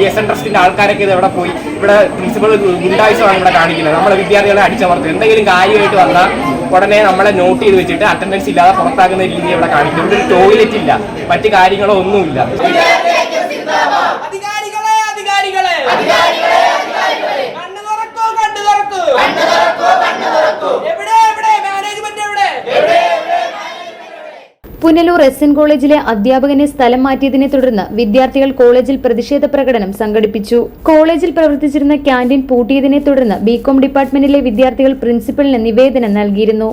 ഈ S N ട്രസ്റ്റിന്റെ ആൾക്കാരൊക്കെ ഇത് എവിടെ പോയി? ഇവിടെ പ്രിൻസിപ്പൾ ഗുണ്ടായുസമാണ് ഇവിടെ കാണിക്കുന്നത്. നമ്മളെ വിദ്യാർത്ഥികളെ അടിച്ചമർത്തും. എന്തെങ്കിലും കാര്യമായിട്ട് വന്നാൽ ഉടനെ നമ്മളെ നോട്ട് ചെയ്ത് വെച്ചിട്ട് അറ്റൻഡൻസ് ഇല്ലാതെ പുറത്താക്കുന്ന രീതി ഇവിടെ കാണിക്കും. ഇവിടെ ഒരു ടോയ്ലറ്റ് ഇല്ല. മറ്റു കാര്യങ്ങളോ ഒന്നുമില്ല അധികാരികളെ അധികാരികളെ കണ്ണു തുറക്കൂ കണ്ണു തുറക്കൂ എവിടെ എവിടെ മാനേജ്മെന്റ് എവിടെ പുനലൂർ എസ് എൻ കോളേജിലെ അധ്യാപകനെ സ്ഥലം മാറ്റിയതിനെ തുടർന്ന് വിദ്യാർത്ഥികൾ കോളേജിൽ പ്രതിഷേധ പ്രകടനം സംഘടിപ്പിച്ചു. കോളേജിൽ പ്രവർത്തിച്ചിരുന്ന ക്യാന്റീൻ പൂട്ടിയതിനെ തുടർന്ന് ബികോം ഡിപ്പാർട്ട്മെന്റിലെ വിദ്യാർത്ഥികൾ പ്രിൻസിപ്പലിന് നിവേദനം നൽകിയിരുന്നു.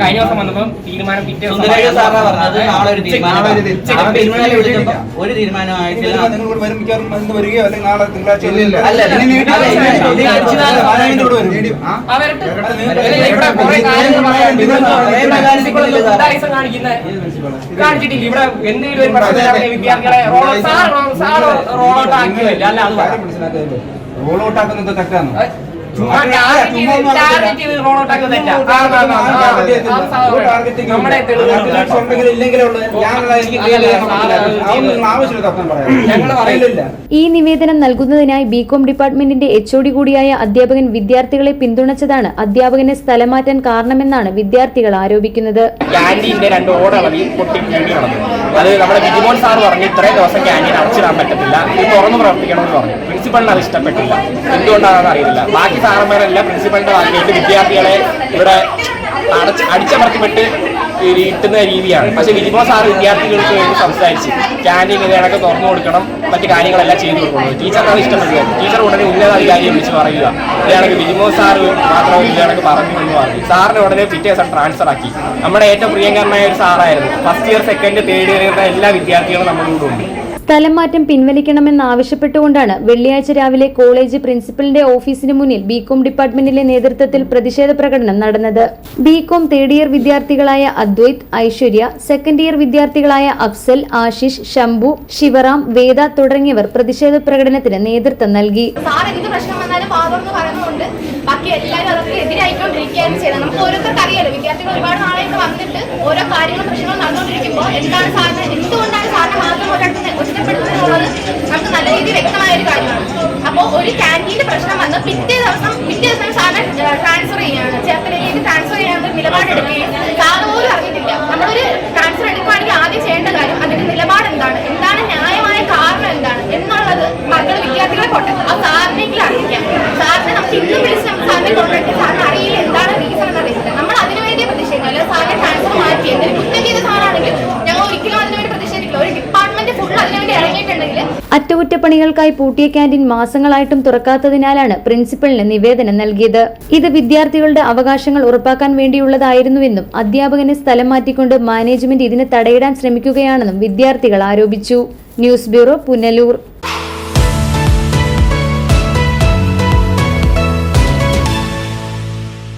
കഴിഞ്ഞ ദിവസം വന്നപ്പം തീരുമാനം ഒരു ഉച്ചയ്ക്ക് മിക്കവാറും ഇന്ന് വരികയോ അല്ലെങ്കിൽ നാളെ തിങ്കളാഴ്ച കാണിച്ചിട്ടില്ല ഇവിടെ എന്തെങ്കിലും ഒരു പ്രശ്നം വിദ്യാർത്ഥികളെ റോൾ റോൾ ഔട്ട് ആക്കിയതല്ല അല്ല അത്. റോൾ ഔട്ട് ആക്കുന്നത് തെറ്റാണ് ഈ നിവേദനം നൽകുന്നതിനായി ബികോം ഡിപ്പാർട്ട്മെന്റിന്റെ എച്ച്ഒഡി കൂടിയായ അധ്യാപകൻ വിദ്യാർത്ഥികളെ പിന്തുണച്ചതാണ് അധ്യാപകനെ സ്ഥലം മാറ്റാൻ കാരണമെന്നാണ് വിദ്യാർത്ഥികൾ ആരോപിക്കുന്നത് ക്യാന്റീന്റെ രണ്ട് ഓടളവിൽ പൊട്ടി വീടി നടന്നു അത് നമ്മുടെ ബിജിമോൻ സാർ പറഞ്ഞു ഇത്രയും ദിവസം ക്യാന്റീൻ അടച്ചിടാൻ പറ്റത്തില്ല ഇത് തുറന്നു പ്രവർത്തിക്കണമെന്ന് പറഞ്ഞു പ്രിൻസിപ്പളിന് അത് ഇഷ്ടപ്പെട്ടില്ല എന്തുകൊണ്ടാണെന്ന് അറിയില്ല ബാക്കി സാറന്മാരെല്ലാം പ്രിൻസിപ്പലിന്റെ വാക്കിയിട്ട് വിദ്യാർത്ഥികളെ ഇവിടെ അടച്ച് അടിച്ചമർത്തിപ്പെട്ട് ഇട്ടുന്ന രീതിയാണ്. പക്ഷെ ബിജിമോൻ സാർ വിദ്യാർത്ഥികൾക്ക് വേണ്ടി സംസാരിച്ച് ക്യാന്റീൻ ഇത് തുറന്നു കൊടുക്കണം മറ്റു കാര്യങ്ങളെല്ലാം ചെയ്തു കൊടുക്കുന്നു. ടീച്ചറാണ് അത് ഇഷ്ടപ്പെട്ടില്ല ടീച്ചർ ഉടനെ ഉന്നതാധികാരിയെ വിളിച്ച് പറയുക. ഇത് വിജിമോ സാർ മാത്രം ഇത് പറഞ്ഞു. എന്ന് പറഞ്ഞു സാറിന് ഉടനെ പിറ്റേ ദിവസം ട്രാൻസ്ഫർ ആക്കി. നമ്മുടെ ഏറ്റവും പ്രിയങ്കരനായ ഒരു സാറായിരുന്നു first year second third year എല്ലാ വിദ്യാർത്ഥികളും നമ്മുടെ കൂടെ ഉണ്ട്. സ്ഥലം മാറ്റം പിൻവലിക്കണമെന്നാവശ്യപ്പെട്ടുകൊണ്ടാണ് വെള്ളിയാഴ്ച രാവിലെ കോളേജ് പ്രിൻസിപ്പലിന്റെ ഓഫീസിന് മുന്നിൽ ബികോം ഡിപ്പാർട്ട്മെന്റിലെ നേതൃത്വത്തിൽ പ്രതിഷേധ പ്രകടനം നടന്നത്. ബികോം തേർഡ് ഇയർ വിദ്യാർത്ഥികളായ അദ്വൈത് ഐശ്വര്യ സെക്കൻഡ് ഇയർ വിദ്യാർത്ഥികളായ അഫ്സൽ ആശിഷ് ശംഭു ശിവറാം വേദ തുടങ്ങിയവർ പ്രതിഷേധ പ്രകടനത്തിന് നേതൃത്വം നൽകി. ബാക്കി എല്ലാവരും അതൊക്കെ എതിരായിക്കൊണ്ടിരിക്കുകയാണ് ചെയ്യുന്നത്. നമുക്ക് ഓരോരുത്തർക്ക് അറിയാലോ വിദ്യാർത്ഥികൾ ഒരുപാട് നാളായിട്ട് വന്നിട്ട് ഓരോ കാര്യങ്ങളും പ്രശ്നങ്ങളും നടന്നുകൊണ്ടിരിക്കുമ്പോൾ എന്താണ് സാറിന് എന്തുകൊണ്ടാണ് സാറിന് മാത്രം ഒരിടത്ത് ഒറ്റപ്പെടുത്തുന്നത് നമുക്ക് നല്ല രീതിയിൽ വ്യക്തമായ ഒരു കാര്യമാണ് അപ്പോൾ ഒരു ക്യാന്റീന്റെ പ്രശ്നം വന്ന് പിറ്റേ ദിവസം പിറ്റേ ദിവസം സാറിനെ ട്രാൻസ്ഫർ ചെയ്യാണ്. ചേർത്തലയിലേക്ക് ട്രാൻസ്ഫർ ചെയ്യാൻ നിലപാടെടുക്കുകയും സാറ് പോലും അറിഞ്ഞിട്ടില്ല നമ്മളൊരു ട്രാൻസ്ഫർ എടുക്കുകയാണെങ്കിൽ ആദ്യം ചെയ്യേണ്ട കാര്യം അതിന്റെ നിലപാട് എന്താണ് എന്താണ് ന്യായമായ കാരണം എന്താണ് എന്നുള്ളത് മക്കൾ വിദ്യാർത്ഥികളെ കൊണ്ടു ആ സാറിനെങ്കിലും അറിയിക്കാം സാറിനെ നമുക്ക് ഇന്നും വിളിച്ച് നമുക്ക് സാറിനെ കൊണ്ടുവരട്ടെ സാറിന് അറിയില്ല എന്താണ് റീസൺ എന്ന് അറിയില്ല നമ്മൾ അതിനുവേണ്ടി പ്രതിഷേധിക്കും അല്ലെങ്കിൽ സാറിനെ ട്രാൻസ്ഫർ മാറ്റി എന്തെങ്കിലും കുറ്റം ചെയ്ത സാറാണെങ്കിൽ ഞങ്ങൾ ഒരിക്കലും അതിനുവേണ്ടി പ്രതിഷേധിക്കില്ല ഒരു ഡിപ്പാർട്ട്മെന്റ് ഫുൾ അതിനുവേണ്ടി ഇറങ്ങിയിട്ടുണ്ടെങ്കിൽ അറ്റകുറ്റപ്പണികൾക്കായി പൂട്ടിയ ക്യാന്റീൻ മാസങ്ങളായിട്ടും തുറക്കാത്തതിനാലാണ് പ്രിൻസിപ്പലിന് നിവേദനം നൽകിയത്. ഇത് വിദ്യാർത്ഥികളുടെ അവകാശങ്ങൾ ഉറപ്പാക്കാൻ വേണ്ടിയുള്ളതായിരുന്നുവെന്നും അധ്യാപകനെ സ്ഥലം മാറ്റിക്കൊണ്ട് മാനേജ്മെന്റ് ഇതിനെ തടയിടാൻ ശ്രമിക്കുകയാണെന്നും വിദ്യാർത്ഥികൾ ആരോപിച്ചു. News bureau Punalur.